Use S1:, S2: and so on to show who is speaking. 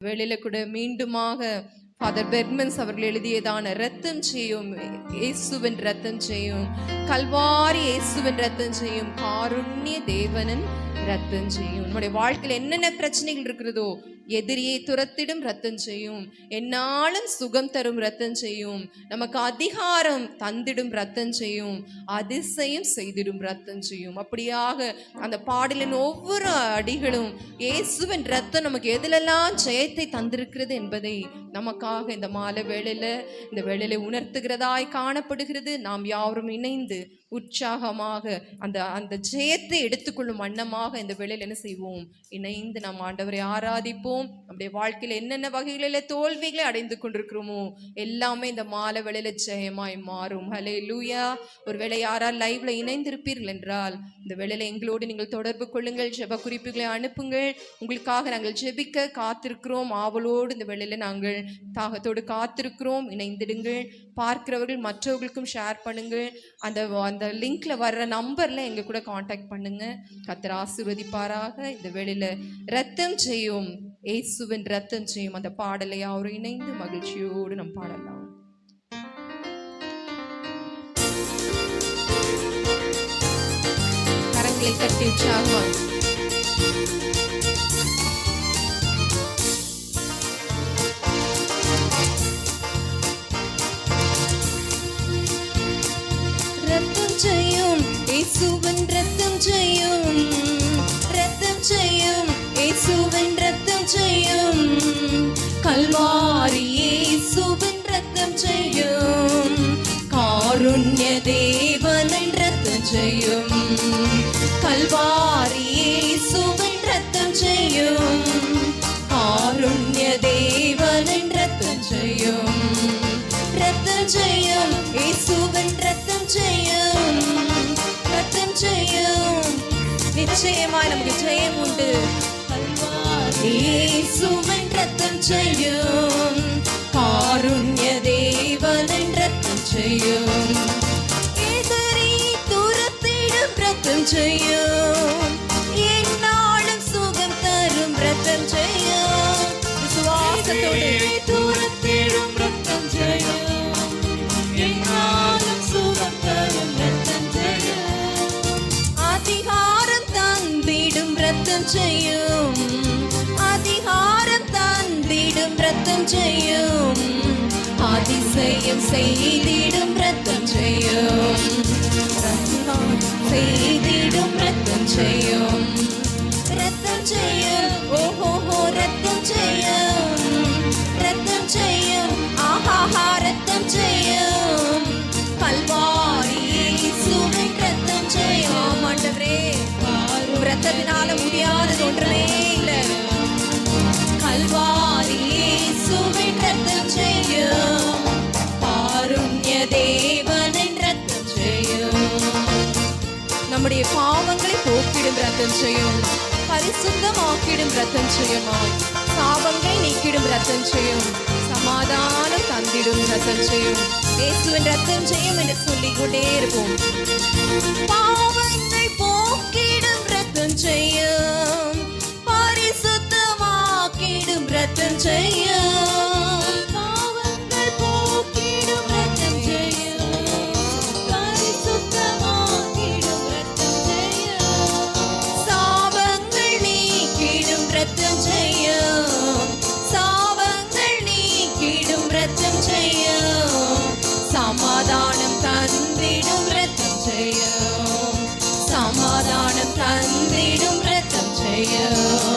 S1: வேளையில கூட மீண்டுமாக ஃபாதர் பெர்மன்ஸ் அவர்கள் எழுதியதான ரத்தம் செய்யும் இயேசுவின் ரத்தம் செய்யும் கல்வாரி இயேசுவின் ரத்தம் செய்யும் காருண்ய தேவனின் ரத்தம் செய்யும். நம்முடைய வாழ்க்கையில் என்னென்ன பிரச்சனைகள் இருக்கிறதோ எதிரியை துரத்திடும் ரத்தம் செய்யும். என்னாலும் சுகம் தரும் ரத்தம் செய்யும். நமக்கு அதிகாரம் தந்திடும் ரத்தம் செய்யும். அதிசயம் செய்திடும் ரத்தம் செய்யும். அப்படியாக அந்த பாடலின் ஒவ்வொரு அடிகளும் இயேசுவின் ரத்தம் நமக்கு எதிலெல்லாம் ஜெயத்தை தந்திருக்கிறது என்பதை நமக்காக இந்த மாலை வேளையில இந்த வேளையில உணர்த்துகிறதாய் காணப்படுகிறது. நாம் யாவரும் இணைந்து உற்சாகமாக அந்த அந்த ஜெயத்தை எடுத்துக்கொள்ளும் வண்ணமாக இந்த வேளையில் என்ன செய்வோம்? இணைந்து நாம் ஆண்டவரை ஆராதிப்போம். நம்முடைய வாழ்க்கையில் என்னென்ன வகைகளில் தோல்விகளை அடைந்து கொண்டிருக்கிறோமோ எல்லாமே இந்த மாலை வேளையில ஜெயமாய் மாறும். ஹலே லூயா ஒருவேளை யாரால் லைவ்ல இணைந்திருப்பீர்கள் என்றால் இந்த வேலையில் எங்களோடு நீங்கள் தொடர்பு கொள்ளுங்கள் ஜெப குறிப்புகளை அனுப்புங்கள். உங்களுக்காக நாங்கள் ஜெபிக்க காத்திருக்கிறோம். ஆவலோடு இந்த வேலையில் நாங்கள் தாகத்தோடு காத்திருக்கிறோம். இணைந்திடுங்கள். பார்க்கிறவர்கள் மற்றவர்களுக்கும் ஷேர் பண்ணுங்கள். அந்த அந்த லிங்க்ல வர்ற நம்பர்ல எங்க கூட காண்டாக்ட் பண்ணுங்க. கத்தர் ஆசீர்வதிப்பாராக. இந்த வேளையில ரத்தம் செய்யும் இயேசுவின் ரத்தம் செய்யும் அந்த பாடலை அவர் இணைந்து மகிழ்ச்சியோடு நம் பாடலாம். கரங்களை தட்டி உற்சாகமாக ரத்தம் செய்யும் இயேசுவின் ரத்தம் செய்யும் காருண்ய தேவனின் ரத்தம் செய்யும் கல்வாரி இயேசுவின் ரத்தம் செய்யும் காருண்ய தேவனின் ரத்தம் செய்யும் ரத்தம் செய்யும் இயேசுவின் ரத்தம் செய்யும் ரத்தம் செய்யும் நிச்சயமாய் நமக்கு ஜெயம் உண்டு. இயேசுவின் ரத்தம் செய்யும் காருண்ய தேவனின் செய்யும். என்னாலும் சுகம் தரும் ரத்தம் செய்யும். விசுவாசத்தோடு துரத்திடும் ரத்தம் செய்யும். என்னாலும் சுகம் தரும் ரத்தம் செய்யும். அதிகாரம் தந்திடும் ரத்தம் செய்யும். அதிகாரம் தந்திடும் ரத்தம் செய்யும். அதிசயம் செய்திடும் ரத்தம் செய்திடும் ரத்தம் செய்யும் ரத்தம் செய்யும் ஓஹோஹோ ரத்தம் செய்யும் ரத்தம் செய்யும் ஆஹாஹா ரத்தம் செய்யும் கல்வாரி இயேசுவின் ரத்தம் செய்யும் ஆண்டவரே ரத்தத்தினால முடியாதது ஒன்றே இல்லை கல்வாரி இயேசுவின் ரத்தம் செய்யும் பாருண்ய தேவனின் ரத்தம் செய்யும் நம்முடைய பாவங்கள் போக்கிடும் ரத்தம் செய்யும் பரிசுத்தமாக்கிடும் ரத்தம் செய்யுமா சாபங்களை நீக்கிடும் ரத்தம் செய்யும் சமாதானம் தந்திடும் ரத்தம் செய்யும் இயேசுவின் ரத்தம் செய்யும் என்று சொல்லிக் கொண்டே சமாதானம் தந்திடும் ரத்தம் செய்யும் சமாதானம் தந்திடும் ரத்தம் செய்யும்